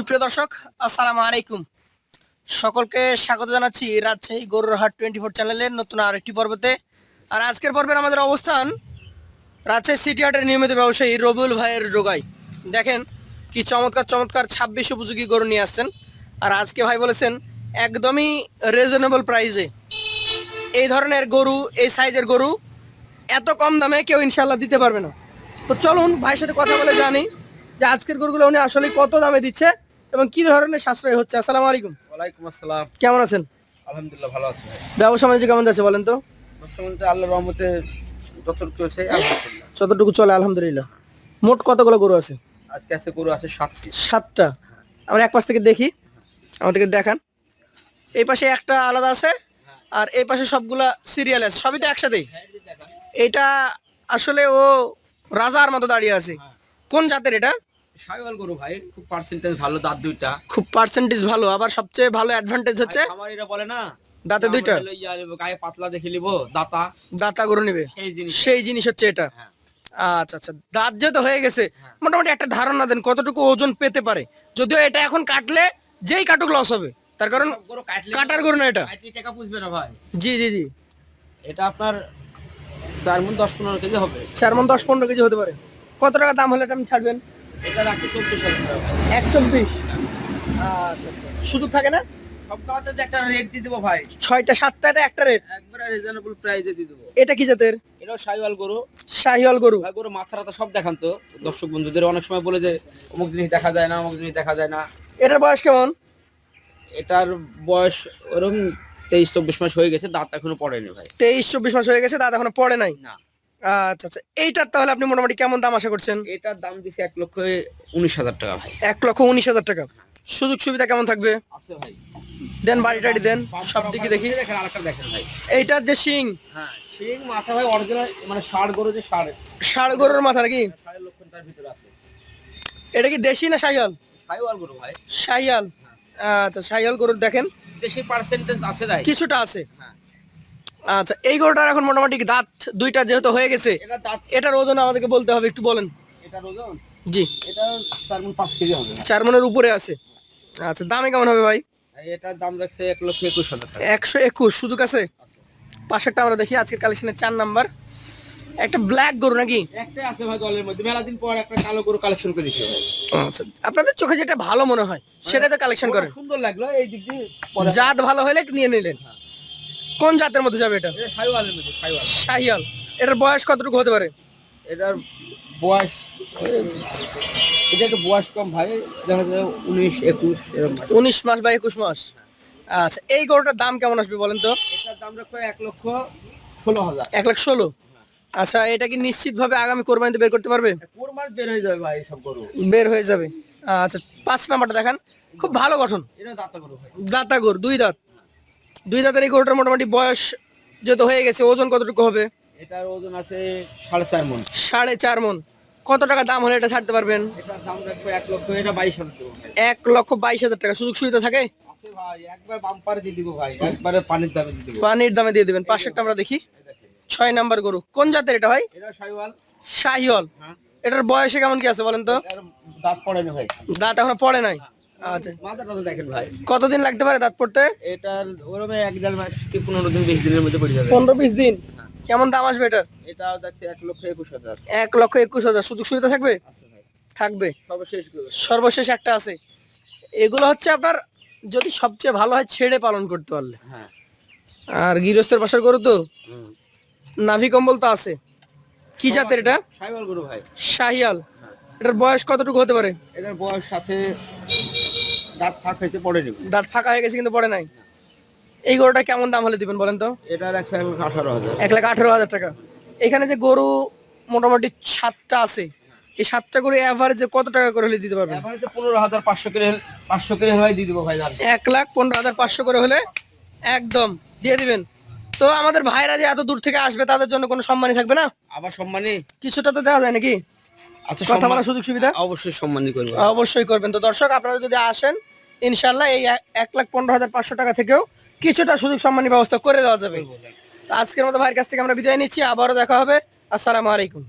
সুপ্রিয় দর্শক, আসসালামু আলাইকুম। সকলকে স্বাগত জানাচ্ছি রাজশাহী গরুর হাট টোয়েন্টি ফোর চ্যানেলের নতুন আরেকটি পর্বতে। আর আজকের পর্বের আমাদের অবস্থান রাজশাহী সিটি হাটের নিয়মিত ব্যবসায়ী রবিউল ভাইয়ের ডোগাই দেখেন, কি চমৎকার চমৎকার ছাব্বিশ উপযোগী গরু নিয়ে আসছেন। আর আজকে ভাই বলেছেন, একদমই রিজনেবল প্রাইসে এই ধরনের গরু, এই সাইজের গরু এত কম দামে কেউ ইনশাল্লাহ দিতে পারবে না। তো চলুন ভাইয়ের সাথে কথা বলে জানি যে আজকের গরুগুলো উনি আসলে কত দামে দিচ্ছে। এবং কি ধরনের সাশ্রয় হচ্ছে? আসসালামু আলাইকুম। ওয়ালাইকুম আসসালাম। কেমন আছেন? আলহামদুলিল্লাহ ভালো আছি ব্যবসা বাণিজ্য কেমন যাচ্ছে বলেন তো? বর্তমানে আল্লাহর রহমতে যতটুকু চলছে আলহামদুলিল্লাহ। যতটুকু চলে আলহামদুলিল্লাহ। মোট কতগুলো গরু আছে? আজকে আছে গরু আছে সাত পিস সাতটা। আমরা এক পাশ থেকে দেখি আমাদেরকে দেখান। এই পাশে একটা আলাদা আছে আর এই পাশে সবগুলা সিরিয়াল আছে। সবই তো একসাথেই এটা আসলে ও রাজার মতো দাঁড়িয়ে আছে। কোন জাতের এটা? সাইওয়াল গরু ভাই খুব পার্সেন্টেজ ভালো দাঁত দুইটা। খুব পার্সেন্টেজ ভালো আবার সবচেয়ে ভালো অ্যাডভান্টেজ হচ্ছে আমার এরা বলে না দাঁতে দুইটা? গায়ে পাতলা দেখে নিব দাতা। দাঁতা গরু নিবে। সেই জিনিস। সেই জিনিস হচ্ছে এটা। হ্যাঁ। আচ্ছা আচ্ছা দাঁত যেহেতু হয়ে গেছে মোটামুটি একটা ধারণা দেন কতটুকু ওজন পেতে পারে। যদিও এটা এখন কাটলে যেই কাটুক লস হবে তার কারণ কাটার গরু না এটা। টাকা পুষবে না ভাই। জি জি জি। এটা আপনার চার মন দশ পনেরো কেজি হবে। চার মন দশ পনেরো কেজি হতে পারে। কত টাকা দাম হলে এটা আপনি ছাড়বেন? এটা রাখি চব্বিশ। এক চব্বিশ আচ্ছা আচ্ছা। সুযোগ থাকে না? একটা রেট দিয়ে দেবো ভাই। ছয়টা সাতটা এটা একটা রেট একবারে রিজনেবল প্রাইসে দিয়ে দেবো। এটা কি জাতের? এটাও গরু। শাহিওয়াল গরু। ভাই গরু সব দেখান তো। দর্শক বন্ধুদের অনেক সময় বলে যে অমুক জিনিস দেখা যায় না অমুক জিনিস দেখা যায় না। এটার বয়স কেমন? এটার বয়স ওরকম তেইশ চব্বিশ মাস হয়ে গেছে দাঁত এখনও পড়েনি ভাই। তেইশ চব্বিশ মাস হয়ে গেছে দাদা এখনও পড়ে নাই? না। আচ্ছা আচ্ছা। এইটার তাহলে আপনি মোটামুটি কেমন দাম আশা করছেন? এটার দাম দিছে এক লক্ষ উনিশ হাজার টাকা ভাই। এক লক্ষ উনিশ হাজার টাকা। সুযোগ সুবিধা কেমন থাকবে? আছে ভাই। দেন বাড়ি টাড়ি দেন সব দিকে দেখি। দেখেন আরেকটা দেখেন ভাই। এইটার যে শিং? হ্যাঁ শিং মাথা ভাই অরিজিনাল মানে ষাড় গরু যে ষাড়। ষাড় গরুর মাথা নাকি? তার ভিতরে আছে। এটা কি দেশি না গরু ভাই। আচ্ছা গরুর দেখেন। দেশি পার্সেন্টেজ আছে ভাই। কিছুটা আছে। হ্যাঁ। আচ্ছা এই গরুটার এখন মোটামুটি দাঁত দুইটা যেহেতু হয়ে গেছে এটার ওজন আমাদেরকে বলতে হবে একটু বলেন। এটার ওজন? জি। এটা চার মন পাঁচ কেজি হবে। চার মনের উপরে আছে। আচ্ছা দামে কেমন হবে ভাই? ভাই এটার দাম রাখছে এক লক্ষ একুশ হাজার একশো একুশ সুযোগ আছে? পাশেরটা আমরা দেখি আজকের কালেকশনের চার নাম্বার। একটা ব্ল্যাক গরু নাকি? একটাই আছে ভাই দলের মধ্যে। মেলা দিন পর একটা কালো গরু কালেকশন করেছি ভাই। আচ্ছা আপনাদের চোখে যেটা ভালো মনে হয় সেটা তো কালেকশন করেন সুন্দর লাগল এই দিক দিয়ে জাত ভালো হলে নিয়ে নিলেন। কোন জাতের মধ্যে যাবে এটা? সাইওয়ালের মধ্যে এটার বয়স কতটুকু হতে পারে? এটার বয়স এটা একটু বয়স কম ভাই দেখা যায় উনিশ একুশ এরকম উনিশ মাস বা একুশ মাস। আচ্ছা এই গরুটার দাম কেমন আসবে বলেন তো? এটার দাম রাখব এক লক্ষ ষোলো হাজার। এক লাখ ষোলো? আচ্ছা এটা কি নিশ্চিত ভাবে আগামী কোরবানিতে বের করতে পারবে? কোরবান বের হয়ে যাবে ভাই সব গরু। বের হয়ে যাবে। আচ্ছা পাঁচ নাম্বারটা দেখান। খুব ভালো গঠন। এটা দাতা গরু দাঁতা গরু দুই দাঁত। দুই দাঁতের এই গরুটার মোটামুটি বয়স যেহেতু হয়ে গেছে ওজন কতটুকু হবে? এটার ওজন আছে সাড়ে চার মন। সাড়ে চার মন। কত টাকা দাম হলে এটা ছাড়তে পারবেন? এটার দাম রাখব এক লক্ষ এটা বাইশ হাজার এক লক্ষ বাইশ হাজার টাকা। সুযোগ সুবিধা থাকে? ভাই একবার বাম্পারে দিয়ে দিব ভাই একবারে পানির দামে দিয়ে দিব। পানির দামে দিয়ে দেবেন। পাশেরটা আমরা দেখি। ছয় নাম্বার গরু। কোন জাতের এটা ভাই? এটা শাহিওয়াল হ্যাঁ। এটার বয়সে কেমন কি আছে বলেন তো? দাঁত পড়েনি ভাই। দাঁত এখনও পড়ে নাই? আচ্ছা। মাথাটা তো দেখেন ভাই। কতদিন লাগতে পারে দাঁত পড়তে? এটার ওরমে এক দেড় মাস পনেরো দিন বিশ দিনের মধ্যে পড়ে যাবে। পনেরো বিশ দিন? কেমন দাম আসবে এটার? এটাও দেখছি এক লক্ষ একুশ হাজার। এক লক্ষ একুশ হাজার। সুযোগ সুবিধা থাকবে? থাকবে। সর্বশেষ সর্বশেষ একটা আছে। এগুলো হচ্ছে আপনার যদি সবচেয়ে ভালো হয় ছেড়ে পালন করতে পারলে। হ্যাঁ। আর গৃহস্থের বাসার গরু তো? নাভি কম্বল তো আছে। কি জাতের এটা? সাইওয়াল গরু ভাই। শাহিয়াল। এটার বয়স কতটুকু হতে পারে? এটার বয়স আছে দাঁত ফাঁক হয়েছে পড়ে নিবে দাঁত ফাঁকা হয়ে গেছে কিন্তু পড়ে নাই? এই গরুটা কেমন দাম হলে দিবেন বলেন তো? এটার এক লক্ষ আঠারো হাজার। এক লাখ আঠারো হাজার টাকা। এখানে যে গরু মোটামুটি সাতটা আছে এই সাতটা গরু অ্যাভারেজে কত টাকা করে হলে দিতে পারবেন? পনেরো হাজার পাঁচশো করে পাঁচশো করে হয় দিয়ে দিব ভাই এক লাখ পনেরো হাজার পাঁচশো করে হলে একদম দিয়ে দিবেন। তো আমাদের ভাইরা যে এত দূর থেকে আসবে তাদের জন্য কোনো সম্মানই থাকবে না? আবার সম্মানী কিছুটা তো দেওয়া যায় নাকি? আচ্ছা কথা বলার সুযোগ সুবিধা? অবশ্যই সম্মানী করব। অবশ্যই করবেন। তো দর্শক আপনারা যদি আসেন ইনশাল্লাহ এই এক- লাখ পনেরো হাজার পাঁচশো টাকা থেকেও কিছুটা সুযোগ সম্মানী ব্যবস্থা করে দেওয়া যাবে। আজকের মতো ভাইয়ের কাছ থেকে আমরা বিদায় নিচ্ছি আবারও দেখা হবে। আসসালামু আলাইকুম।